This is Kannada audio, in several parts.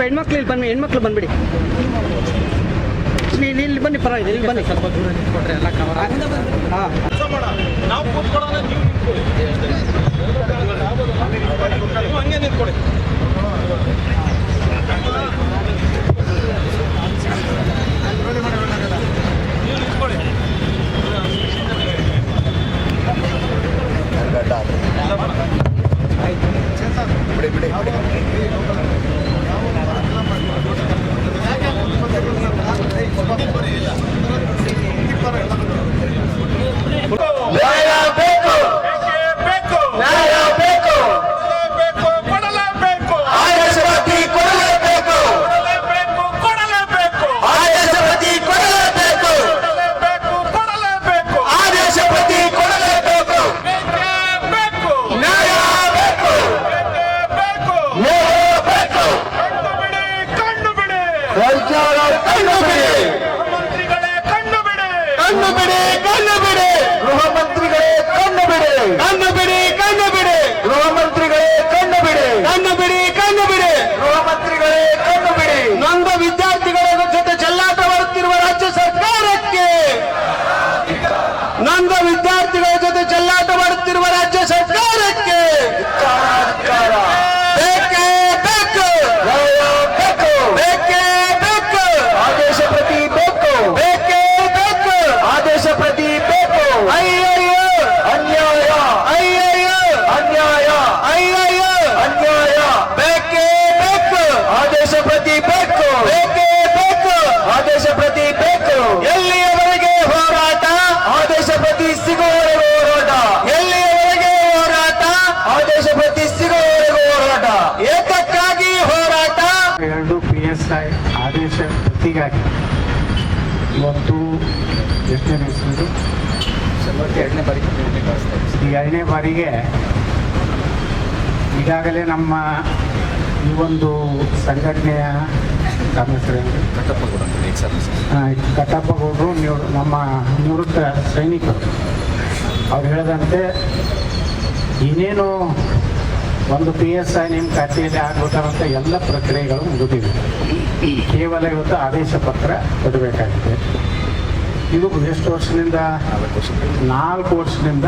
ಸ್ವಲ್ಪ ಹೆಣ್ಮಕ್ಳು ಇಲ್ಲಿ ಬನ್ನಿ ಹೆಣ್ಮಕ್ಳು ಬಂದ್ಬಿಡಿ. ಇಲ್ಲಿ ಇಲ್ಲಿ- ಇಲ್ಲಿ ಬನ್ನಿ ಪರವಾಗಿಲ್ಲ ಇಲ್ಲಿ ಬನ್ನಿ. ಸ್ವಲ್ಪ ದೂರ ನಿಂತ್ಕೊಂಡ್ರೆ ಎಲ್ಲ ಕವರ್ ಹಾಂ. ನಾವು ಕೂತ್ಕೊಳ್ಳೋಣ ನೀವು ನಿಂತ್ಕೊಳ್ಳಿ. ಹಂಗೆ ನಿಂತ್ಕೊಳ್ಳಿ. ಈ ಎರಡನೇ ಬಾರಿಗೆ ಈಗಾಗಲೇ ನಮ್ಮ ಈ ಒಂದು ಸಂಘಟನೆಯ ಕಟ್ಟಪ್ಪಗೌಡರು ನಿವೃ ನಮ್ಮ ನಿವೃತ್ತ ಸೈನಿಕರು. ಅವ್ರು ಹೇಳಿದಂತೆ ಇನ್ನೇನು ಒಂದು ಪಿ ಎಸ್ ಐ ನಿಮ್ಮ ಖಾತೆಯಲ್ಲಿ ಆಗಬೇಕಾದಂಥ ಎಲ್ಲ ಪ್ರಕ್ರಿಯೆಗಳು ಮುಗಿದಿವೆ. ಕೇವಲ ಇವತ್ತು ಆದೇಶ ಪತ್ರ ಕೊಡಬೇಕಾಗಿದೆ. ಇದು ಎಷ್ಟು ವರ್ಷದಿಂದ. ನಾಲ್ಕು ವರ್ಷದಿಂದ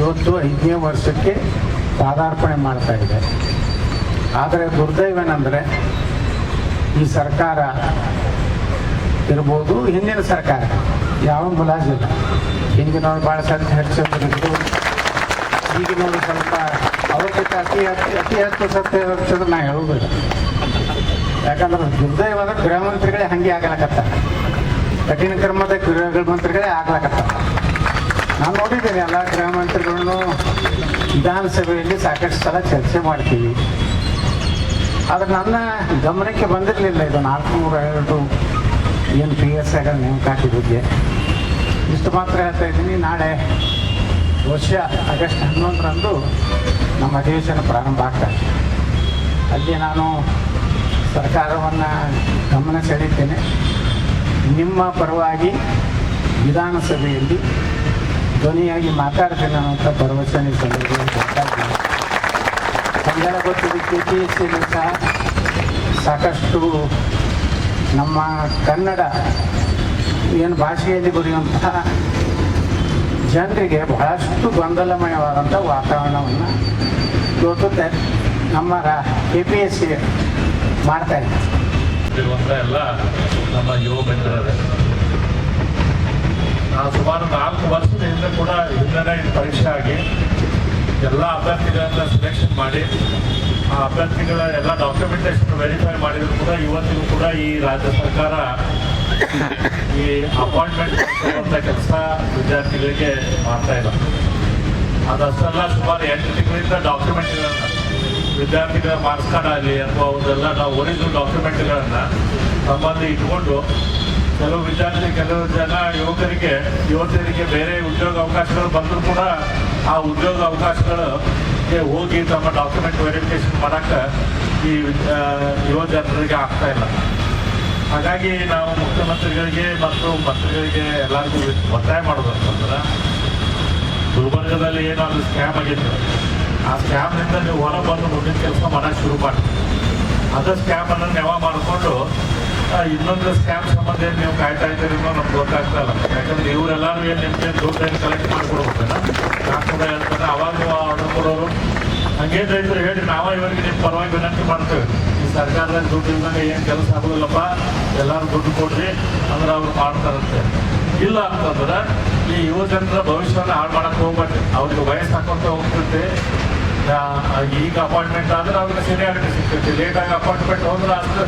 ಇವತ್ತು ಐದನೇ ವರ್ಷಕ್ಕೆ ಪಾದಾರ್ಪಣೆ ಮಾಡ್ತಾ ಇದೆ ಆದರೆ ದುರ್ದೈವನಂದರೆ ಈ ಸರ್ಕಾರ ಇರ್ಬೋದು, ಹಿಂದಿನ ಸರ್ಕಾರ. ಯಾವ ಮುಲಾಜಿಲ್ಲ ಹಿಂದಿನವ್ರು ಭಾಳ ಸಂತ ಹೆಚ್ಚು ಈಗಿನವರು ಸ್ವಲ್ಪ ಅವ್ರಿಗಿಂತ ಅತಿ ಹೆಚ್ಚು ಅತಿ ಹೆಚ್ಚು ಸತ್ಯ ಹರಿಸಿದ್ರೆ ನಾ ಹೇಳುವುದಿಲ್ಲ. ಯಾಕಂದ್ರೆ ದುರ್ದೈವದ ಗೃಹ ಮಂತ್ರಿಗಳೇ ಹಂಗೆ ಆಗ್ಲಕತ್ತ ಕಠಿಣ ಕ್ರಮದ ಗೃಹ ಮಂತ್ರಿಗಳೇ ಆಗ್ಲಕತ್ತ ನಾನು ನೋಡಿದ್ದೇನೆ ಎಲ್ಲ ಗ್ರಾಮಾಂತರಗಳನ್ನು ಮಂತ್ರಿಗಳನ್ನು ವಿಧಾನಸಭೆಯಲ್ಲಿ ಸಾಕಷ್ಟು ಸಲ ಚರ್ಚೆ ಮಾಡ್ತೀವಿ. ಆದರೆ ನನ್ನ ಗಮನಕ್ಕೆ ಬಂದಿರಲಿಲ್ಲ ಇದು ನಾಲ್ಕುನೂರ ಎರಡು, ಏನು ಪಿ ಎಸ್ ಐಗಳ ನೇಮಕಾತಿ ಬಗ್ಗೆ ಇಷ್ಟು ಮಾತ್ರ ಹೇಳ್ತಾ ಇದ್ದೀನಿ. ನಾಳೆ ವರ್ಷ ಆಗಸ್ಟ್ ಹನ್ನೊಂದರಂದು ನಮ್ಮ ಅಧಿವೇಶನ ಪ್ರಾರಂಭ ಆಗ್ತದೆ ಅಲ್ಲಿ ನಾನು ಸರ್ಕಾರವನ್ನು ಗಮನ ಸೆಳೀತೇನೆ ನಿಮ್ಮ ಪರವಾಗಿ ವಿಧಾನಸಭೆಯಲ್ಲಿ ಧ್ವನಿಯಾಗಿ ಮಾತಾಡ್ತೇನೆ ಅಂತ ಭರವಸೆ ಸಂದರ್ಭದಲ್ಲಿ. ನಮಗೆಲ್ಲ ಗೊತ್ತಿದೆ ಕೆ ಪಿ ಎಸ್ ಸಿಯಲ್ಲಿ ಸಹ ಸಾಕಷ್ಟು ನಮ್ಮ ಕನ್ನಡ ಏನು ಭಾಷೆಯಲ್ಲಿ ಬರೆಯುವಂತಹ ಜನರಿಗೆ ಬಹಳಷ್ಟು ಗೊಂದಲಮಯವಾದಂಥ ವಾತಾವರಣವನ್ನು ಇವತ್ತು ನಮ್ಮ ಕೆ ಪಿ ಎಸ್ ಸಿ ಮಾಡ್ತಾ ಇದೆ ಎಲ್ಲ ನಮ್ಮ ಯುವ ಸುಮಾರು ನಾಲ್ಕು ವರ್ಷದ ಹಿಂದೆ ಕೂಡ ಹಿಂದೆ ಪರೀಕ್ಷೆ ಆಗಿ ಎಲ್ಲ ಅಭ್ಯರ್ಥಿಗಳನ್ನ ಸೆಲೆಕ್ಷನ್ ಮಾಡಿ, ಆ ಅಭ್ಯರ್ಥಿಗಳ ಎಲ್ಲ ಡಾಕ್ಯುಮೆಂಟೇಶನ್ ವೆರಿಫೈ ಮಾಡಿದ್ರು ಕೂಡ ಇವತ್ತಿಗೂ ಕೂಡ ಈ ರಾಜ್ಯ ಸರ್ಕಾರ ಈ ಅಪಾಯಿಂಟ್ಮೆಂಟ್ ಕೊಡುವಂಥ ಕೆಲಸ ವಿದ್ಯಾರ್ಥಿಗಳಿಗೆ ಮಾಡ್ತಾ ಇಲ್ಲ ಅದಷ್ಟೆಲ್ಲ, ಸುಮಾರು ಎಂಟು ತಿಂಗಳಿಂದ ಡಾಕ್ಯುಮೆಂಟ್ಗಳನ್ನ ವಿದ್ಯಾರ್ಥಿಗಳ ಮಾರ್ಕ್ಸ್ ಕಾರ್ಡ್ ಆಗಲಿ ಅಥವಾ ಅವರೆಲ್ಲ ನಾವು ಒರಿಜಿನಲ್ ಡಾಕ್ಯುಮೆಂಟ್ಗಳನ್ನು ನಮ್ಮಲ್ಲಿ ಇಟ್ಕೊಂಡು ಕೆಲವು ವಿದ್ಯಾರ್ಥಿ, ಕೆಲವು ಜನ ಯುವಕರಿಗೆ, ಯುವತಿಯರಿಗೆ ಬೇರೆ ಉದ್ಯೋಗ ಅವಕಾಶಗಳು ಬಂದರೂ ಕೂಡ ಆ ಉದ್ಯೋಗ ಅವಕಾಶಗಳಿಗೆ ಹೋಗಿ ತಮ್ಮ ಡಾಕ್ಯುಮೆಂಟ್ ವೆರಿಫಿಕೇಶನ್ ಮಾಡೋಕ್ಕೆ ಈ ಯುವ ಜನರಿಗೆ ಆಗ್ತಾ ಇಲ್ಲ. ಹಾಗಾಗಿ ನಾವು ಮುಖ್ಯಮಂತ್ರಿಗಳಿಗೆ ಮತ್ತು ಮಂತ್ರಿಗಳಿಗೆ ಎಲ್ಲರಿಗೂ ಒತ್ತಾಯ ಮಾಡೋದು ಅಂತಂದ್ರೆ ಗುಲ್ಬರ್ಗದಲ್ಲಿ ಏನಾದರೂ ಸ್ಕ್ಯಾಮ್ ಆಗಿತ್ತು. ಆ ಸ್ಕ್ಯಾಮ್ನಿಂದ ನೀವು ಹೊರ ಬಂದು ಮುಂದಿನ ಕೆಲಸ ಮಾಡೋಕ್ಕೆ ಶುರು ಮಾಡಿ. ಅದು ಸ್ಕ್ಯಾಮನ್ನು ನೆವ ಮಾಡಿಕೊಂಡು ಇನ್ನೊಂದು ಸ್ಕ್ಯಾಮ್ ಸಂಬಂಧ ಏನ್ ನೀವು ಕಾಯ್ತಾ ಇದ್ದೀರಿ ಅನ್ನೋ ನಮ್ಗೆ ಗೊತ್ತಾಗ್ತಾ ಇಲ್ಲ. ಯಾಕಂದ್ರೆ ಇವರೆಲ್ಲರೂ ಏನು ನಿಮ್ಗೆ ದುಡ್ಡು ಏನು ಕಲೆಕ್ಟ್ ಮಾಡ್ಕೊಡ್ಬೇಕಲ್ಲ? ನಾಲ್ಕು ಹೇಳ್ತಾರೆ ಅವಾಗ ಆರ್ಡರ್ ಕೊಡೋರು ಹಂಗೇನು ರೈತರು ಹೇಳಿ ನಾವ ಇವರಿಗೆ ನಿಮ್ಮ ಪರವಾಗಿ ವಿನಂತಿ ಮಾಡ್ತೇವೆ. ಈ ಸರ್ಕಾರದಾಗ ದುಡ್ಡು ಇಲ್ದಾಗ ಏನು ಕೆಲಸ ಆಗೋದಿಲ್ಲಪ್ಪ ಎಲ್ಲರೂ ದುಡ್ಡು ಕೊಡ್ರಿ ಅಂದ್ರೆ ಅವ್ರು ಮಾಡ್ತಾರಂತೆ. ಇಲ್ಲ ಅಂತಂದ್ರೆ ಈ ಯುವ ಜನರ ಭವಿಷ್ಯವನ್ನು ಹಾಳು ಮಾಡಕ್ಕೆ ಹೋಗ್ಬಾರ್ದು ಅವ್ರಿಗೆ ವಯಸ್ಸು ಹಾಕೊಂತ ಹೋಗ್ತೈತೆ ಆ, ಈಗ ಅಪಾಯಿಂಟ್ಮೆಂಟ್ ಆದ್ರೆ ಅವ್ರಿಗೆ ಸೀನಿಯಾರಿಟಿ ಸಿಗ್ತೈತಿ. ಲೇಟಾಗಿ ಅಪಾಯಿಂಟ್ಮೆಂಟ್ ಹೋದ್ರೆ ಅಷ್ಟು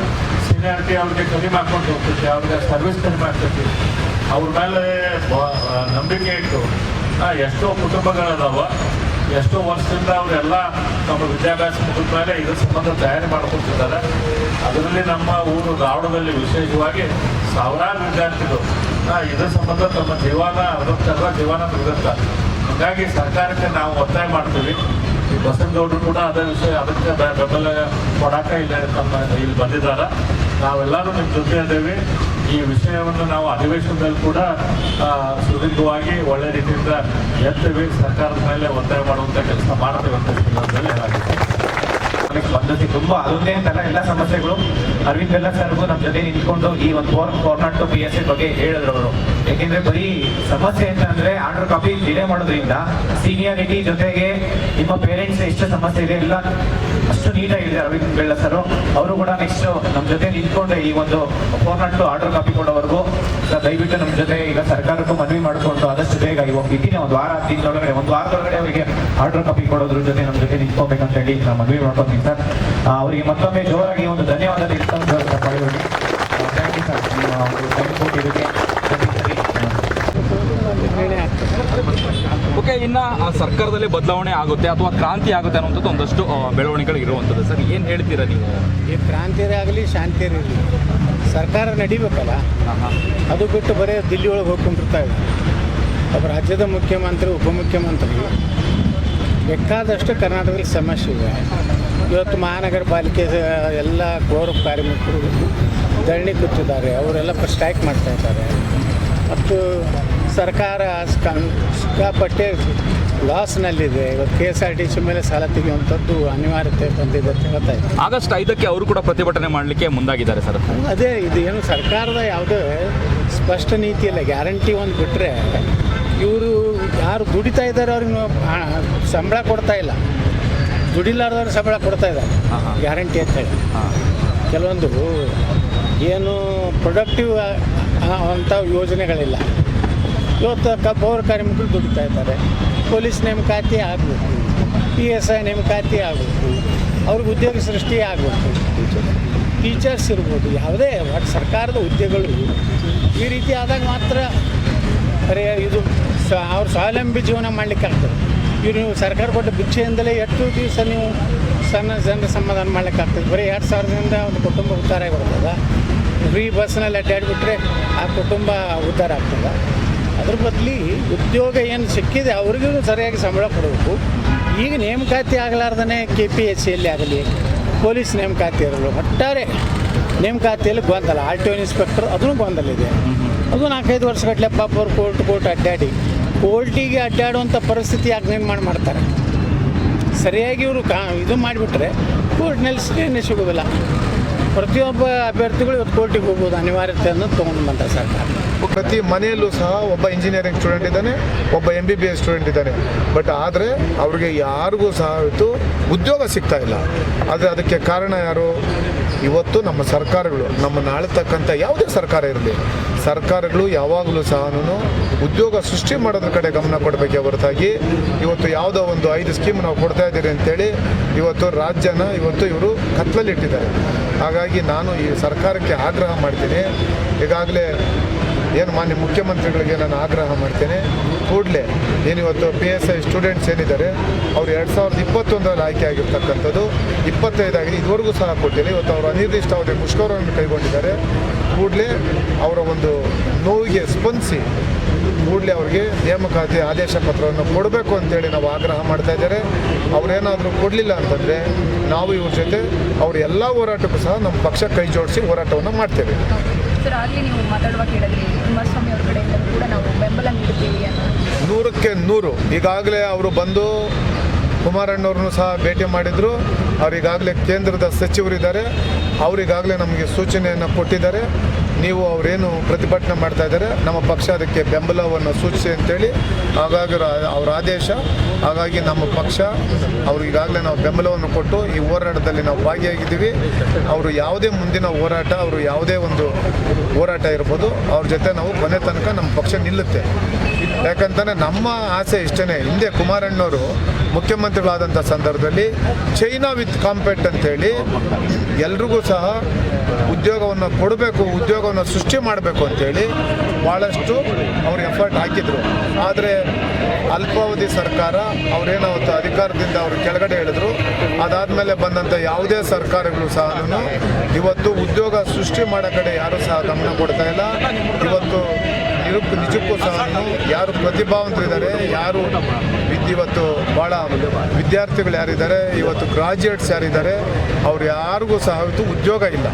ಸೀನಿಯಾರಿಟಿ ಅವ್ರಿಗೆ ಕಡಿಮೆ ಮಾಡ್ಕೊಂಡು ಹೋಗ್ತೈತಿ ಅವ್ರಿಗೆ ಸರ್ವಿಸ್ ಕಡಿಮೆ ಆಗ್ತೈತಿ ಅವ್ರ ಮೇಲೆ ನಂಬಿಕೆ ಇಟ್ಟು ಎಷ್ಟೋ ಕುಟುಂಬಗಳದಾವ, ಎಷ್ಟೋ ವರ್ಷದಿಂದ ಅವರೆಲ್ಲ ತಮ್ಮ ವಿದ್ಯಾಭ್ಯಾಸ ಮುಗಿದ ಮೇಲೆ ಇದ್ರ ಸಂಬಂಧ ತಯಾರಿ ಮಾಡ್ಕೊತಿದ್ದಾರೆ. ಅದರಲ್ಲಿ ನಮ್ಮ ಊರು ಧಾರವಾಡದಲ್ಲಿ ವಿಶೇಷವಾಗಿ ಸಾವಿರಾರು ವಿದ್ಯಾರ್ಥಿಗಳು. ಇದ್ರ ಸಂಬಂಧ ತಮ್ಮ ಜೀವನ ಅರ್ಧಕ್ಕರ್ಧ ಜೀವನ ತೆಗೆದಿರ್ತಾರೆ ಹಾಗಾಗಿ ಸರ್ಕಾರಕ್ಕೆ ನಾವು ಒತ್ತಾಯ ಮಾಡ್ತೀವಿ. ಈ ಬಸನಗೌಡರು ಕೂಡ ಅದೇ ವಿಷಯ, ಅದಕ್ಕೆ ಬೆಂಬಲ ಕೊಡಾಕ ಇಲ್ಲ ತಮ್ಮ ಇಲ್ಲಿ ಬಂದಿದ್ದಾರೆ. ನಾವೆಲ್ಲರೂ ನಿಮ್ಮ ಜೊತೆ ಇದ್ದೇವೆ. ಈ ವಿಷಯವನ್ನು ನಾವು ಅಧಿವೇಶನದಲ್ಲಿ ಕೂಡ ಸುದೀರ್ಘವಾಗಿ ಒಳ್ಳೆ ರೀತಿಯಿಂದ ಎತ್ತೇವೆ ಸರ್ಕಾರದ ಮೇಲೆ ಒತ್ತಾಯ ಮಾಡುವಂಥ ಕೆಲಸ ಮಾಡ್ತೇವೆ ಅಂತ ನಮಗೆ ಸ್ಪಂದಿಸಿ ತುಂಬಾ ಅದೊಂದೇ ಅಂತಲ್ಲ ಎಲ್ಲ ಸಮಸ್ಯೆಗಳು. ಅರವಿಂದ್ ಎಲ್ಲ ಸರ್ಗೂ ನಮ್ಮ ಜೊತೆ ನಿಂತ್ಕೊಂಡು ಈ ಒಂದು four four not two P S A ಬಗ್ಗೆ ಹೇಳಿದ್ರು ಅವರು. ಯಾಕೆಂದ್ರೆ ಬರೀ ಸಮಸ್ಯೆ ಅಂತಂದ್ರೆ ಆರ್ಡರ್ ಕಾಪಿ ಡಿಲೇ ಮಾಡೋದ್ರಿಂದ ಸೀನಿಯಾರಿಟಿ ಜೊತೆಗೆ ನಿಮ್ಮ ಪೇರೆಂಟ್ಸ್ ಎಷ್ಟು ಸಮಸ್ಯೆ ಇದೆ ಎಲ್ಲ ಅಷ್ಟು ನೀಟಾಗಿ ಇದೆ ಅರವಿಂದ್ ಬೆಳ್ಳ ಸರ್. ಅವರು ಕೂಡ ನೆಕ್ಸ್ಟ್ ನಮ್ಮ ಜೊತೆ ನಿಂತ್ಕೊಂಡು ಈ ಒಂದು four not two order copy ಕೊಡೋವರೆಗೂ. ದಯವಿಟ್ಟು ನಮ್ಮ ಜೊತೆ ಈಗ ಸರ್ಕಾರಕ್ಕೂ ಮನವಿ ಮಾಡಿಕೊಂಡು ಆದಷ್ಟು ಬೇಗ ಇವಾಗ ಇದ್ದೀನಿ ಒಂದು ವಾರ ತಿಂಗಳೊಳಗಡೆ ಒಂದು ವಾರದೊಳಗಡೆ ಅವರಿಗೆ ಆರ್ಡರ್ ಕಾಪಿ ಕೊಡೋದ್ರ ಜೊತೆ ನಮ್ಮ ಜೊತೆ ನಿಂತ್ಕೋಬೇಕಂತ ಹೇಳಿ ನಾನು ಮನವಿ ಮಾಡ್ಕೊತೀನಿ ಸರ್. ಅವರಿಗೆ ಮತ್ತೊಮ್ಮೆ ಜೋರಾಗಿ ಒಂದು ಧನ್ಯವಾದ ತಪ್ಪಾಗಿ ಥ್ಯಾಂಕ್ ಯು ಸರ್. ನಿಮ್ಮ ಒಂದು ಟೈಮ್ ಕೊಟ್ಟಿದ್ದಕ್ಕೆ ಖಂಡಿತವಾಗಿ, ಆ, ಓಕೆ ಇನ್ನ ಆ ಸರ್ಕಾರದಲ್ಲಿ ಬದಲಾವಣೆ ಆಗುತ್ತೆ ಅಥವಾ ಕ್ರಾಂತಿ ಆಗುತ್ತೆ ಅನ್ನುವಂಥದ್ದು ಒಂದಷ್ಟು ಬೆಳವಣಿಗೆಗಳು ಇರುವಂಥದ್ದು. ಸರ್ ಏನು ಹೇಳ್ತೀರಾ ನೀವು? ಈ ಕ್ರಾಂತಿರೇ ಆಗಲಿ ಶಾಂತಿರೇ ಇರಲಿ ಸರ್ಕಾರ ನಡಿಬೇಕಲ್ಲ? ಅದು ಬಿಟ್ಟು ಬರೀ ದಿಲ್ಲಿ ಒಳಗೆ ಹೋಗ್ಕೊಂಡಿರ್ತಾ ಇದೆ. ಒಬ್ಬ ರಾಜ್ಯದ ಮುಖ್ಯಮಂತ್ರಿ ಉಪಮುಖ್ಯಮಂತ್ರಿ ಬೇಕಾದಷ್ಟು ಕರ್ನಾಟಕದಲ್ಲಿ ಸಮಸ್ಯೆ ಇದೆ. ಇವತ್ತು ಮಹಾನಗರ ಪಾಲಿಕೆ ಎಲ್ಲ ಗೌರವ ಕಾರ್ಮಿಕರು ಧರಣಿ ಕೂತಿದ್ದಾರೆ. ಅವರೆಲ್ಲ ಸ್ಟ್ರೈಕ್ ಮಾಡ್ತಾ ಇದ್ದಾರೆ. ಮತ್ತು ಸರ್ಕಾರ ಸಿಕ್ಕಾಪಟ್ಟೆ ಲಾಸ್ನಲ್ಲಿದೆ. ಇವತ್ತು K S R T C ಮೇಲೆ ಸಾಲ ತೆಗೆಯುವಂಥದ್ದು ಅನಿವಾರ್ಯತೆ ಬಂದಿದೆ ಅಂತ ಹೇಳ್ತಾ ಇದ್ದಾರೆ. ಆಗಸ್ಟ್ ಐದಕ್ಕೆ ಅವರು ಕೂಡ ಪ್ರತಿಭಟನೆ ಮಾಡಲಿಕ್ಕೆ ಮುಂದಾಗಿದ್ದಾರೆ ಸರ್. ಅದೇ ಇದು ಏನು ಸರ್ಕಾರದ ಯಾವುದೇ ಸ್ಪಷ್ಟ ನೀತಿ ಇಲ್ಲ ಗ್ಯಾರಂಟಿ ಒಂದು ಬಿಟ್ಟರೆ ಇವರು ಯಾರು ದುಡಿತಾ ಇದ್ದಾರೆ ಅವ್ರಿಗೆ ಸಂಬಳ ಕೊಡ್ತಾ ಇಲ್ಲ. ದುಡಿಲಾರ್ದವ್ರು ಸಂಬಳ ಕೊಡ್ತಾ ಇದ್ದಾರೆ. ಗ್ಯಾರಂಟಿ ಅಂತ ಹೇಳಿ. ಕೆಲವೊಂದು ಏನು ಪ್ರೊಡಕ್ಟಿವ್ ಅಂಥ ಯೋಜನೆಗಳಿಲ್ಲ. ಇವತ್ತು ಕ ಪೌರ ಕಾರ್ಮಿಕರು ದುಡಿತಾ ಇದ್ದಾರೆ. ಪೊಲೀಸ್ ನೇಮಕಾತಿ ಆಗಬೇಕು. ಪಿ ಎಸ್ ಐ ನೇಮಕಾತಿ ಆಗಬೇಕು. ಅವ್ರಿಗೆ ಉದ್ಯೋಗ ಸೃಷ್ಟಿ ಆಗಬೇಕು. ಟೀಚರ್ಸ್ ಇರ್ಬೋದು, ಯಾವುದೇ ಒಟ್ಟು ಸರ್ಕಾರದ ಉದ್ಯೋಗಗಳು ಈ ರೀತಿ ಆದಾಗ ಮಾತ್ರ ಅರೆ ಇದು ಸ ಅವ್ರು ಸ್ವಾವಲಂಬಿ ಜೀವನ ಮಾಡಲಿಕ್ಕೆ ಆಗ್ತದೆ. ಇವ್ರು ನೀವು ಸರ್ಕಾರ ಕೊಟ್ಟ ಭಿಕ್ಷೆಯಿಂದಲೇ ಎಷ್ಟು ದಿವಸ ನೀವು ಸಣ್ಣ ಜನರ ಸಮಾಧಾನ ಮಾಡಲಿಕ್ಕೆ ಆಗ್ತದೆ. ಬರೀ ಎರಡು ಸಾವಿರದಿಂದ ಒಂದು ಕುಟುಂಬ ಉದ್ಧಾರ ಬರ್ತದೆ ಫ್ರೀ ಬಸ್ನಲ್ಲಿ ಅಡ್ಡಾಡಿಬಿಟ್ರೆ ಆ ಕುಟುಂಬ ಉದ್ಧಾರ ಆಗ್ತದೆ. ಅದ್ರ ಬದಲಿ ಉದ್ಯೋಗ ಏನು ಸಿಕ್ಕಿದೆ ಅವ್ರಿಗೂ ಸರಿಯಾಗಿ ಸಂಬಳ ಕೊಡಬೇಕು. ಈಗ ನೇಮಕಾತಿ ಆಗಲಾರ್ದೇ ಕೆ ಪಿ ಎಸ್ ಸಿಯಲ್ಲಿ ಆಗಲಿ, ಪೊಲೀಸ್ ನೇಮಕಾತಿ ಇರಲು ಒಟ್ಟಾರೆ ನೇಮಕಾತಿಯಲ್ಲಿ ಗೊಂದಲ. ಆರ್ ಟಿ ಒ ಇನ್ಸ್ಪೆಕ್ಟರ್ ಅದನ್ನು ಗೊಂದಲ ಇದೆ. ಅದು ನಾಲ್ಕೈದು ವರ್ಷಗಟ್ಟಲೆ ಪಾಪ ಅವ್ರು ಕೋರ್ಟ್ ಕೋರ್ಟ್ ಅಡ್ಡಾಡಿ ಕೋರ್ಟಿಗೆ ಅಡ್ಡಾಡುವಂಥ ಪರಿಸ್ಥಿತಿ ಯಾಕೆ ನಿರ್ಮಾಣ ಮಾಡ್ತಾರೆ? ಸರಿಯಾಗಿ ಇವರು ಕಾ ಇದು ಮಾಡಿಬಿಟ್ರೆ ಕೋರ್ಟ್ನಲ್ಲಿ ಸ್ಟೇನೇ ಸಿಗೋದಿಲ್ಲ. ಪ್ರತಿಯೊಬ್ಬ ಅಭ್ಯರ್ಥಿಗಳು ಇವತ್ತು ಕೋರ್ಟಿಗೆ ಹೋಗ್ಬೋದು ಅನಿವಾರ್ಯತೆಯನ್ನು ತೊಗೊಂಡು ಬಂದ ಸರ್ಕಾರ. ಪ್ರತಿ ಮನೆಯಲ್ಲೂ ಸಹ ಒಬ್ಬ ಇಂಜಿನಿಯರಿಂಗ್ ಸ್ಟೂಡೆಂಟ್ ಇದ್ದಾನೆ, ಒಬ್ಬ M B B S student ಇದ್ದಾನೆ. ಬಟ್ ಆದರೆ ಅವ್ರಿಗೆ ಯಾರಿಗೂ ಸಹ ಇವತ್ತು ಉದ್ಯೋಗ ಸಿಗ್ತಾ ಇಲ್ಲ. ಆದರೆ ಅದಕ್ಕೆ ಕಾರಣ ಯಾರು? ಇವತ್ತು ನಮ್ಮ ಸರ್ಕಾರಗಳು ನಮ್ಮನ್ನು ಆಳ್ತಕ್ಕಂಥ ಯಾವುದೇ ಸರ್ಕಾರ ಇರಲಿ, ಸರ್ಕಾರಗಳು ಯಾವಾಗಲೂ ಸಹ ಉದ್ಯೋಗ ಸೃಷ್ಟಿ ಮಾಡೋದ್ರ ಕಡೆ ಗಮನ ಕೊಡಬೇಕೆ ಹೊರತಾಗಿ, ಇವತ್ತು ಯಾವುದೋ ಒಂದು ಐದು ಸ್ಕೀಮ್ ನಾವು ಕೊಡ್ತಾ ಇದ್ದೀರಿ ಅಂತೇಳಿ ಇವತ್ತು ರಾಜ್ಯನ ಇವತ್ತು ಇವರು ಕತ್ತಲಲ್ಲಿಟ್ಟಿದ್ದಾರೆ ಹಾಗಾಗಿ ನಾನು ಈ ಸರ್ಕಾರಕ್ಕೆ ಆಗ್ರಹ ಮಾಡ್ತೀನಿ. ಈಗಾಗಲೇ ಏನು ಮಾನ್ಯ ಮುಖ್ಯಮಂತ್ರಿಗಳಿಗೆ ನಾನು ಆಗ್ರಹ ಮಾಡ್ತೇನೆ. ಕೂಡಲೇ ಏನಿವತ್ತು ಪಿ ಎಸ್ ಐ ಸ್ಟೂಡೆಂಟ್ಸ್ ಏನಿದ್ದಾರೆ, ಅವರು ಎರಡು ಸಾವಿರದ ಇಪ್ಪತ್ತೊಂದರಲ್ಲಿ ಆಯ್ಕೆ ಆಗಿರ್ತಕ್ಕಂಥದ್ದು, ಇಪ್ಪತ್ತೈದಾಗಿದೆ, ಇದುವರೆಗೂ ಸಹ ಕೊಟ್ಟಿಲ್ಲ. ಇವತ್ತು ಅವರು ಅನಿರ್ದಿಷ್ಟಾವಧಿ ಮುಷ್ಕರವನ್ನು ಕೈಗೊಂಡಿದ್ದಾರೆ. ಕೂಡಲೇ ಅವರ ಒಂದು ನೋವಿಗೆ ಸ್ಪಂದಿಸಿ ಕೂಡಲೇ ಅವರಿಗೆ ನೇಮಕಾತಿ ಆದೇಶ ಪತ್ರವನ್ನು ಕೊಡಬೇಕು ಅಂತೇಳಿ ನಾವು ಆಗ್ರಹ ಮಾಡ್ತಾ ಇದ್ದಾರೆ. ಅವರೇನಾದರೂ ಕೊಡಲಿಲ್ಲ ಅಂತಂದರೆ ನಾವು ಇವ್ರ ಜೊತೆ ಅವ್ರ ಎಲ್ಲ ಹೋರಾಟಕ್ಕೂ ಸಹ ನಮ್ಮ ಪಕ್ಷ ಕೈ ಜೋಡಿಸಿ ಹೋರಾಟವನ್ನು ಮಾಡ್ತೇವೆ. ಕುಮಾರಸ್ವಾಮಿ ಕೂಡ ನಾವು ಬೆಂಬಲ ನೀಡುತ್ತೀವಿ ನೂರಕ್ಕೆ ನೂರು. ಈಗಾಗಲೇ ಅವರು ಬಂದು ಕುಮಾರಣ್ಣವ್ರನ್ನು ಸಹ ಭೇಟಿ ಮಾಡಿದರು. ಅವರಿಗಾಗಲೇ ಕೇಂದ್ರದ ಸಚಿವರಿದ್ದಾರೆ. ಅವರಿಗಾಗಲೇ ನಮಗೆ ಸೂಚನೆಯನ್ನು ಕೊಟ್ಟಿದ್ದಾರೆ. ನೀವು ಅವರೇನು ಪ್ರತಿಭಟನೆ ಮಾಡ್ತಾ ಇದ್ದಾರೆ, ನಮ್ಮ ಪಕ್ಷ ಅದಕ್ಕೆ ಬೆಂಬಲವನ್ನು ಸೂಚಿಸಿ ಅಂತೇಳಿ ಹಾಗಾಗಿ ಅವರ ಆದೇಶ. ಹಾಗಾಗಿ ನಮ್ಮ ಪಕ್ಷ ಅವರು ಈಗಾಗಲೇ ನಾವು ಬೆಂಬಲವನ್ನು ಕೊಟ್ಟು ಈ ಹೋರಾಟದಲ್ಲಿ ನಾವು ಭಾಗಿಯಾಗಿದ್ದೀವಿ. ಅವರು ಯಾವುದೇ ಮುಂದಿನ ಹೋರಾಟ, ಅವರು ಯಾವುದೇ ಒಂದು ಹೋರಾಟ ಇರ್ಬೋದು, ಅವ್ರ ಜೊತೆ ನಾವು ಕೊನೆ ತನಕ ನಮ್ಮ ಪಕ್ಷ ನಿಲ್ಲುತ್ತೆ. ಯಾಕಂತಂದರೆ ನಮ್ಮ ಆಸೆ ಇಷ್ಟೇ ಹಿಂದೆ ಕುಮಾರಣ್ಣವರು ಮುಖ್ಯಮಂತ್ರಿಗಳಾದಂಥ ಸಂದರ್ಭದಲ್ಲಿ ಚೈನಾ ವಿತ್ ಕಾಂಪೆಟ್ ಅಂತೇಳಿ ಎಲ್ರಿಗೂ ಸಹ ಉದ್ಯೋಗವನ್ನು ಕೊಡಬೇಕು ಉದ್ಯೋಗವನ್ನು ಸೃಷ್ಟಿ ಮಾಡಬೇಕು ಅಂತೇಳಿ ಭಾಳಷ್ಟು ಅವರು ಎಫರ್ಟ್ ಹಾಕಿದರು. ಆದರೆ ಅಲ್ಪಾವಧಿ ಸರ್ಕಾರ ಅವರೇನೋ ಅವತ್ತು ಅಧಿಕಾರದಿಂದ ಅವರು ಕೆಳಗಡೆ ಹೇಳಿದ್ರು. ಅದಾದಮೇಲೆ ಬಂದಂಥ ಯಾವುದೇ ಸರ್ಕಾರಗಳು ಸಹ ಇವತ್ತು ಉದ್ಯೋಗ ಸೃಷ್ಟಿ ಮಾಡೋ ಕಡೆ ಯಾರೂ ಸಹ ಗಮನ ಕೊಡ್ತಾ ಇಲ್ಲ. ಇವತ್ತು ನಿಜಕ್ಕೂ ಸಹ ಯಾರು ಪ್ರತಿಭಾವಂತರಿದ್ದಾರೆ, ಯಾರು ಇವತ್ತು ಭಾಳ ವಿದ್ಯಾರ್ಥಿಗಳು ಯಾರಿದ್ದಾರೆ, ಇವತ್ತು ಗ್ರಾಜ್ಯುಯೇಟ್ಸ್ ಯಾರಿದ್ದಾರೆ, ಅವ್ರು ಯಾರಿಗೂ ಸಹ ಇವತ್ತು ಉದ್ಯೋಗ ಇಲ್ಲ.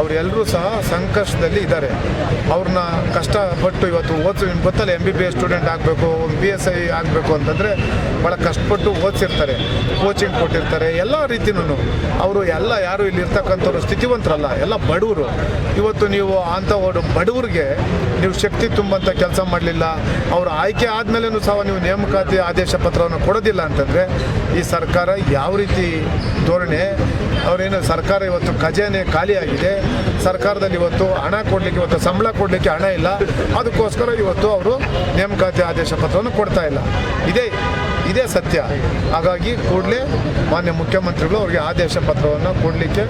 ಅವರೆಲ್ಲರೂ ಸಹ ಸಂಕಷ್ಟದಲ್ಲಿ ಇದ್ದಾರೆ. ಅವ್ರನ್ನ ಕಷ್ಟಪಟ್ಟು ಇವತ್ತು ಓದ್ಸ ಗೊತ್ತಲ್ಲ M B B S student ಆಗಬೇಕು ಬಿ ಎಸ್ ಐ ಆಗಬೇಕು ಅಂತಂದರೆ ಭಾಳ ಕಷ್ಟಪಟ್ಟು ಓದಿಸಿರ್ತಾರೆ ಕೋಚಿಂಗ್ ಕೊಟ್ಟಿರ್ತಾರೆ, ಎಲ್ಲ ರೀತಿನೂ ಅವರು ಎಲ್ಲ ಯಾರು ಇಲ್ಲಿ ಇರ್ತಕ್ಕಂಥವ್ರು ಸ್ಥಿತಿವಂತರಲ್ಲ, ಎಲ್ಲ ಬಡವರು. ಇವತ್ತು ನೀವು ಅಂಥ ಬಡವರಿಗೆ ನೀವು ಶಕ್ತಿ ತುಂಬಂಥ ಕೆಲಸ ಮಾಡಲಿಲ್ಲ, ಅವರು ಆಯ್ಕೆ ಆದಮೇಲೆನೂ ಸಹ ನೀವು ನೇಮಕಾತಿ ಆದೇಶ ಪತ್ರವನ್ನು ಕೊಡೋದಿಲ್ಲ ಅಂತಂದರೆ ಈ ಸರ್ಕಾರ ಯಾವ ರೀತಿ ಧೋರಣೆ, ಅವರೇನು ಸರ್ಕಾರ ಇವತ್ತು ಖಜಾನೆ ಖಾಲಿಯಾಗಿದೆ ಸರ್ಕಾರದಲ್ಲಿ ಇವತ್ತು ಹಣ ಕೊಡಲಿಕ್ಕೆ ಇವತ್ತು ಸಂಬಳ ಕೊಡಲಿಕ್ಕೆ ಹಣ ಇಲ್ಲ, ಅದಕ್ಕೋಸ್ಕರ ಇವತ್ತು ಅವರು ನೇಮಕಾತಿ ಆದೇಶ ಪತ್ರವನ್ನು ಕೊಡ್ತಾ ಇಲ್ಲ. ಇದೇ ಇದೇ ಸತ್ಯ. ಹಾಗಾಗಿ ಕೂಡಲೇ ಮಾನ್ಯ ಮುಖ್ಯಮಂತ್ರಿಗಳು ಅವರಿಗೆ ಆದೇಶ ಪತ್ರವನ್ನು ಕೊಡಲಿಕ್ಕೆ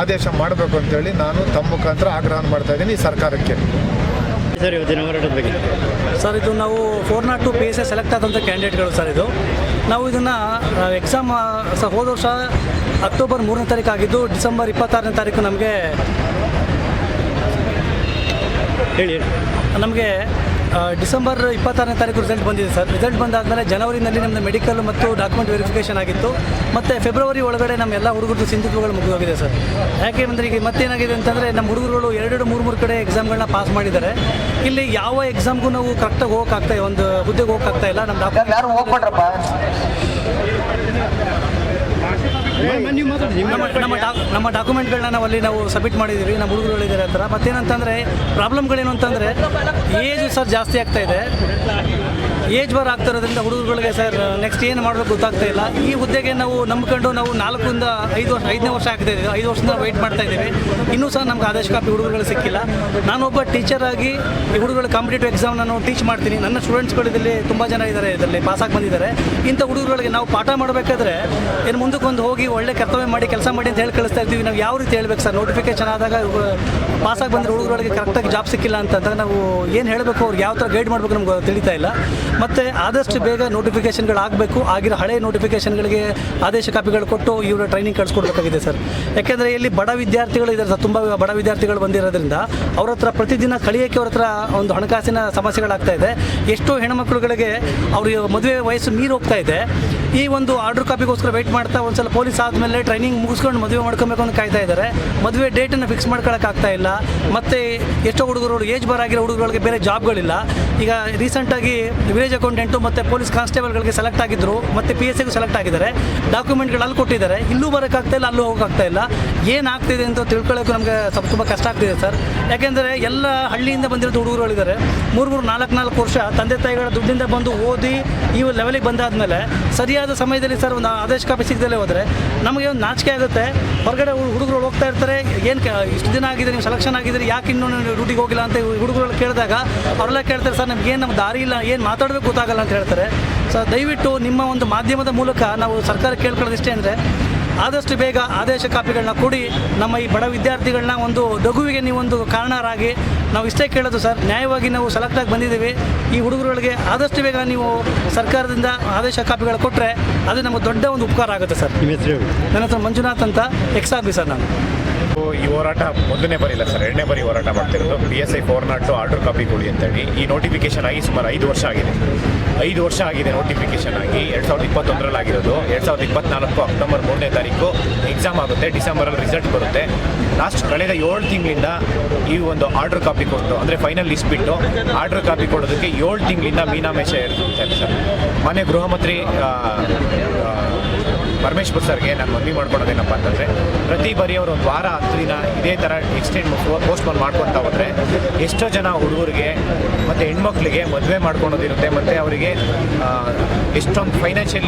ಆದೇಶ ಮಾಡಬೇಕು ಅಂತೇಳಿ ನಾನು ತಮ್ಮ ಮುಖಾಂತರ ಆಗ್ರಹ ಮಾಡ್ತಾ ಇದ್ದೀನಿ ಈ ಸರ್ಕಾರಕ್ಕೆ. ಸರ್ ಇವತ್ತಿನ ಹೋರಾಟದ ಬಗ್ಗೆ? ಸರ್ ಇದು ನಾವು four not two P S A select ಆದಂಥ ಕ್ಯಾಂಡಿಡೇಟ್ಗಳು ಸರ್ ಇದು. ನಾವು ಇದನ್ನು ಎಕ್ಸಾಮ್ ಸಹ ಹೋದ ವರ್ಷ ಅಕ್ಟೋಬರ್ ಮೂರನೇ ತಾರೀಕು ಆಗಿದ್ದು ಡಿಸೆಂಬರ್ ಇಪ್ಪತ್ತಾರನೇ ತಾರೀಕು ನಮಗೆ ಹೇಳಿ. ನಮಗೆ ಡಿಸೆಂಬರ್ ಇಪ್ಪತ್ತಾರನೇ ತಾರೀಕು ರಿಸಲ್ಟ್ ಬಂದಿದೆ ಸರ್. ರಿಸಲ್ಟ್ ಬಂದಾದಮೇಲೆ ಜನವರಿನಲ್ಲಿ ನಮ್ಮದು ಮೆಡಿಕಲ್ ಮತ್ತು ಡಾಕ್ಯುಮೆಂಟ್ ವೆರಿಫಿಕೇಷನ್ ಆಗಿತ್ತು. ಮತ್ತು ಫೆಬ್ರವರಿ ಒಳಗಡೆ ನಮ್ಮ ಎಲ್ಲ ಹುಡುಗರದ್ದು ಸಿಂಧುತ್ವಗಳು ಮುಗಿದೋಗಿದೆ ಸರ್. ಯಾಕೆ ಅಂದರೆ ಈಗ ಮತ್ತೇನಾಗಿದೆ ಅಂತಂದರೆ ನಮ್ಮ ಹುಡುಗರುಗಳು ಎರಡೆರಡು ಮೂರು ಮೂರು ಕಡೆ ಎಕ್ಸಾಮ್ಗಳನ್ನ ಪಾಸ್ ಮಾಡಿದ್ದಾರೆ. ಇಲ್ಲಿ ಯಾವ ಎಕ್ಸಾಮ್ಗೂ ನಾವು ಕರೆಕ್ಟಾಗಿ ಹೋಗೋಕ್ಕಾಗ್ತಾ, ಒಂದು ಹುದ್ದೆಗೆ ಹೋಗೋಕ್ಕಾಗ್ತಾ ಇಲ್ಲ. ನಮ್ಮ ಡಾಕ್ಟರ್ ಯಾರು ಮಾತಾಡಿ ನಮ್ಮ ನಮ್ಮ ಡಾಕ್ ನಮ್ಮ ಡಾಕ್ಯುಮೆಂಟ್ಗಳನ್ನ ನಾವು ಅಲ್ಲಿ ನಾವು ಸಬ್ಮಿಟ್ ಮಾಡಿದ್ದೀವಿ ನಮ್ಮ ಹುಡುಗರುಗಳಿದ್ದಾರೆ ಆ ಥರ ಮತ್ತೇನಂತಂದರೆ ಪ್ರಾಬ್ಲಮ್ಗಳೇನು ಅಂತಂದರೆ ಏಜ್ ಸರ್ ಜಾಸ್ತಿ ಆಗ್ತಾ ಇದೆ. ಏಜ್ ಬಾರ್ ಆಗ್ತಿರೋದ್ರಿಂದ ಹುಡುಗರುಗಳಿಗೆ ಸರ್ ನೆಕ್ಸ್ಟ್ ಏನು ಮಾಡಬೇಕು ಗೊತ್ತಾಗ್ತಾ ಇಲ್ಲ. ಈ ಹುದ್ದೆಗೆ ನಾವು ನಂಬ್ಕೊಂಡು ನಾವು ನಾಲ್ಕರಿಂದ ಐದು ವರ್ಷ, ಐದನೇ ವರ್ಷ ಆಗ್ತಾ ಇದ್ದೀವಿ ಐದು ವರ್ಷದಿಂದ ವೆಯ್ಟ್ ಮಾಡ್ತಾ ಇದ್ದೀವಿ. ಇನ್ನೂ ಸಹ ನಮ್ಗೆ ಆದೇಶ ಕಾಪಿ ಹುಡುಗರುಗಳು ಸಿಕ್ಕಿಲ್ಲ. ನಾನೊಬ್ಬ ಟೀಚರ್ ಆಗಿ ಈ ಹುಡುಗರು ಕಾಂಪಿಟೇಟಿವ್ ಎಕ್ಸಾಮ್ ನಾನು ಟೀಚ್ ಮಾಡ್ತೀನಿ. ನನ್ನ ಸ್ಟೂಡೆಂಟ್ಸ್ಗಳು ಇದರಲ್ಲಿ ತುಂಬ ಜನ ಇದ್ದಾರೆ, ಇದರಲ್ಲಿ ಪಾಸಾಗಿ ಬಂದಿದ್ದಾರೆ. ಇಂಥ ಹುಡುಗರುಗಳಿಗೆ ನಾವು ಪಾಠ ಮಾಡಬೇಕಾದ್ರೆ ಏನು ಮುಂದಕ್ಕೊಂದು ಹೋಗಿ ಒಳ್ಳೆ ಕರ್ತವ್ಯ ಮಾಡಿ ಕೆಲಸ ಮಾಡಿ ಅಂತ ಹೇಳಿ ಕಳಿಸ್ತಾ ಇದ್ದೀವಿ ನಾವು ಯಾವ ರೀತಿ ಹೇಳ್ಬೇಕು ಸರ್? ನೋಟಿಫಿಕೇಶನ್ ಆದಾಗ ಪಾಸಾಗಿ ಬಂದರೆ ಹುಡುಗರುಗಳಿಗೆ ಕರೆಕ್ಟಾಗಿ ಜಾಬ್ ಸಿಕ್ಕಿಲ್ಲ ಅಂತಂದಾಗ ನಾವು ಏನು ಹೇಳಬೇಕು, ಅವ್ರಿಗೆ ಯಾವ ಥರ ಗೈಡ್ ಮಾಡಬೇಕು ನಮ್ಗೆ ತಿಳಿತಾ ಇಲ್ಲ. ಮತ್ತು ಆದಷ್ಟು ಬೇಗ ನೋಟಿಫಿಕೇಶನ್ಗಳು ಆಗಬೇಕು. ಆಗಿರೋ ಹಳೆ ನೋಟಿಫಿಕೇಶನ್ಗಳಿಗೆ ಆದೇಶ ಕಾಪಿಗಳು ಕೊಟ್ಟು ಇವರ ಟ್ರೈನಿಂಗ್ ಕಳಿಸ್ಕೊಡ್ಬೇಕಾಗಿದೆ ಸರ್. ಯಾಕೆಂದರೆ ಇಲ್ಲಿ ಬಡ ವಿದ್ಯಾರ್ಥಿಗಳು ಇದ್ದಾರೆ ಸರ್. ತುಂಬ ಬಡ ವಿದ್ಯಾರ್ಥಿಗಳು ಬಂದಿರೋದ್ರಿಂದ ಅವ್ರ ಹತ್ರ ಪ್ರತಿದಿನ ಕಳಿಯೋಕ್ಕೆ ಅವ್ರ ಹತ್ರ ಒಂದು ಹಣಕಾಸಿನ ಸಮಸ್ಯೆಗಳಾಗ್ತಾ ಇದೆ. ಎಷ್ಟೋ ಹೆಣ್ಮಕ್ಳುಗಳಿಗೆ ಅವ್ರ ಮದುವೆ ವಯಸ್ಸು ಮೀರಿ ಹೋಗ್ತಾ ಇದೆ. ಈ ಒಂದು ಆರ್ಡರ್ ಕಾಪಿಗೋಸ್ಕರ ವೆಯ್ಟ್ ಮಾಡ್ತಾ ಒಂದ್ಸಲ ಪೊಲೀಸ್ ಆದಮೇಲೆ ಟ್ರೈನಿಂಗ್ ಮುಗಿಸ್ಕೊಂಡು ಮದುವೆ ಮಾಡ್ಕೊಬೇಕು ಅಂತ ಕಾಯ್ತಾ ಇದ್ದಾರೆ. ಮದುವೆ ಡೇಟನ್ನು ಫಿಕ್ಸ್ ಮಾಡ್ಕೊಳಕ್ಕಾಗ್ತಾ ಇಲ್ಲ. ಮತ್ತು ಎಷ್ಟೋ ಹುಡುಗರು ಏಜ್ ಬಾರ್ ಆಗಿರೋ ಹುಡುಗರುಗಳಿಗೆ ಬೇರೆ ಜಾಬ್ಗಳಿಲ್ಲ ಈಗ ರೀಸೆಂಟಾಗಿ ವಿಲೇಜ್ ಅಕೌಂಟೆಂಟು ಮತ್ತು ಪೊಲೀಸ್ ಕಾನ್ಸ್ಟೇಬಲ್ಗಳಿಗೆ ಸೆಲೆಕ್ಟ್ ಆಗಿದ್ದರು ಮತ್ತು ಪಿ ಎಸ್ ಸೆಲೆಕ್ಟ್ ಆಗಿದ್ದಾರೆ. ಡಾಕ್ಯುಮೆಂಟ್ಗಳು ಅಲ್ಲಿ ಕೊಟ್ಟಿದ್ದಾರೆ. ಇಲ್ಲೂ ಬರೋಕ್ಕಾಗ್ತಾ ಇಲ್ಲ, ಅಲ್ಲೂ ಹೋಗೋಕ್ಕಾಗ್ತಾ ಇಲ್ಲ. ಏನಾಗ್ತಿದೆ ಅಂತ ತಿಳ್ಕೊಳ್ಳೋಕೆ ನಮಗೆ ಸ್ವಲ್ಪ ತುಂಬ ಕಷ್ಟ ಆಗ್ತಿದೆ ಸರ್. ಯಾಕೆಂದರೆ ಎಲ್ಲ ಹಳ್ಳಿಯಿಂದ ಬಂದಿರೋದು ಹುಡುಗರುಗಳಿದ್ದಾರೆ. ಮೂರು ಮೂರು, ನಾಲ್ಕು ನಾಲ್ಕು ವರ್ಷ ತಂದೆ, ತಾಯಿಗಳ ದುಡ್ಡಿಂದ ಬಂದು ಓದಿ ಈ ಲೆವೆಲಿಗೆ ಬಂದಾದಮೇಲೆ ಸರಿಯಾದ ಸಮಯದಲ್ಲಿ ಸರ್ ಒಂದು ಆದೇಶ ಕಾಪಿ ಸಿಗದಲ್ಲೇ ಹೋದರೆ ನಮಗೆ ಒಂದು ನಾಚಿಕೆ ಆಗುತ್ತೆ. ಹೊರಗಡೆ ಹುಡುಗರು ಹೋಗ್ತಾ ಇರ್ತಾರೆ. ಏನು ಇಷ್ಟು ದಿನ ಆಗಿದೆ ನೀವು ಸೆಲೆಕ್ಷನ್ ಆಗಿದ್ದೀರಿ ಯಾಕೆ ಇನ್ನೂ ಡ್ಯೂಟಿಗೆ ಹೋಗಿಲ್ಲ ಅಂತ ಹುಡುಗರು ಕೇಳಿದಾಗ ಅವರೆಲ್ಲ ಕೇಳ್ತಾರೆ, ಸರ್, ನಮ್ಗೆ ಏನು ನಮ್ಮ ದಾರಿ ಇಲ್ಲ, ಏನು ಮಾತಾಡಬೇಕು ಗೊತ್ತಾಗಲ್ಲ ಅಂತ ಹೇಳ್ತಾರೆ. ಸೊ ದಯವಿಟ್ಟು ನಿಮ್ಮ ಒಂದು ಮಾಧ್ಯಮದ ಮೂಲಕ ನಾವು ಸರ್ಕಾರ ಕೇಳ್ಕೊಳ್ಳೋದಿಷ್ಟೇ ಅಂದರೆ ಆದಷ್ಟು ಬೇಗ ಆದೇಶ ಕಾಪಿಗಳನ್ನ ಕೊಡಿ ನಮ್ಮ ಈ ಬಡ ವಿದ್ಯಾರ್ಥಿಗಳನ್ನ ಒಂದು ಲಘುವಿಗೆ ನೀವೊಂದು ಕಾರಣರಾಗಿ ನಾವು ಇಷ್ಟೇ ಕೇಳೋದು ಸರ್. ನ್ಯಾಯವಾಗಿ ನಾವು ಸೆಲೆಕ್ಟ್ ಆಗಿ ಬಂದಿದ್ದೀವಿ. ಈ ಹುಡುಗರುಗಳಿಗೆ ಆದಷ್ಟು ಬೇಗ ನೀವು ಸರ್ಕಾರದಿಂದ ಆದೇಶ ಕಾಪಿಗಳು ಕೊಟ್ಟರೆ ಅದು ನಮಗೆ ದೊಡ್ಡ ಒಂದು ಉಪಕಾರ ಆಗುತ್ತೆ ಸರ್. ನಿಮ್ಮ ಹೆಸರು ಹೇಳಿ. ನನ್ನ ಹತ್ರ ಮಂಜುನಾಥ್ ಅಂತ ಎಕ್ಸ್ ಸರ್ ನಾನು. ಈ ಹೋರಾಟ ಮೊದಲನೇ ಬರಿಲ್ಲ ಸರ್ ಎರಡನೇ ಬಾರಿ ಹೋರಾಟ ಮಾಡ್ತಿರೋದು. P S I four not order copy ಕೊಡಿ ಅಂತೇಳಿ. ಈ ನೋಟಿಫಿಕೇಶನ್ ಆಗಿ ಸುಮಾರು ಐದು ವರ್ಷ ಆಗಿದೆ. ಐದು ವರ್ಷ ಆಗಿದೆ ನೋಟಿಫಿಕೇಶನ್ ಆಗಿ. ಎರಡು ಸಾವಿರದ ಇಪ್ಪತ್ತೊಂದರಲ್ಲಿ ಆಗಿರೋದು. ಎರಡು ಸಾವಿರದ ಇಪ್ಪತ್ನಾಲ್ಕು ಅಕ್ಟೋಬರ್ ಮೂರನೇ ತಾರೀಕು ಎಕ್ಸಾಮ್ ಆಗುತ್ತೆ. ಡಿಸೆಂಬರಲ್ಲಿ ರಿಸಲ್ಟ್ ಬರುತ್ತೆ. ಲಾಸ್ಟ್ ಕಳೆದ ಏಳು ತಿಂಗಳಿಂದ ಈ ಒಂದು ಆರ್ಡರ್ ಕಾಪಿ ಕೊಟ್ಟು ಅಂದರೆ ಫೈನಲ್ ಲಿಸ್ಟ್ ಬಿಟ್ಟು ಆರ್ಡರ್ ಕಾಪಿ ಕೊಡೋದಕ್ಕೆ ಏಳು ತಿಂಗಳಿಂದ ಮೀನಾಮೇಷ ಇರುತ್ತೆ ಸರ್. ಮನೆ ಗೃಹ ಮಂತ್ರಿ ಆ, ಆ, ಪರಮೇಶ್ವರ್ ಸರ್ಗೆ ನಾನು ಮನವಿ ಮಾಡ್ಕೊಳೋದೇನಪ್ಪ ಅಂತಂದರೆ, ಪ್ರತಿ ಬಾರಿ ಅವರು ಒಂದು ವಾರ, ಹತ್ತು ದಿನ ಇದೇ ಥರ ಎಕ್ಸ್ಟೆಂಡ್ ಪೋಸ್ಟ್ಪೋನ್ ಮಾಡ್ಕೊತಾ ಹೋದರೆ ಎಷ್ಟೋ ಜನ ಹುಡುಗರಿಗೆ ಮತ್ತು ಹೆಣ್ಮಕ್ಳಿಗೆ ಮದುವೆ ಮಾಡ್ಕೊಳೋದಿರುತ್ತೆ, ಮತ್ತು ಅವರಿಗೆ ಎಷ್ಟೊಂದು ಫೈನಾನ್ಷಿಯಲಿ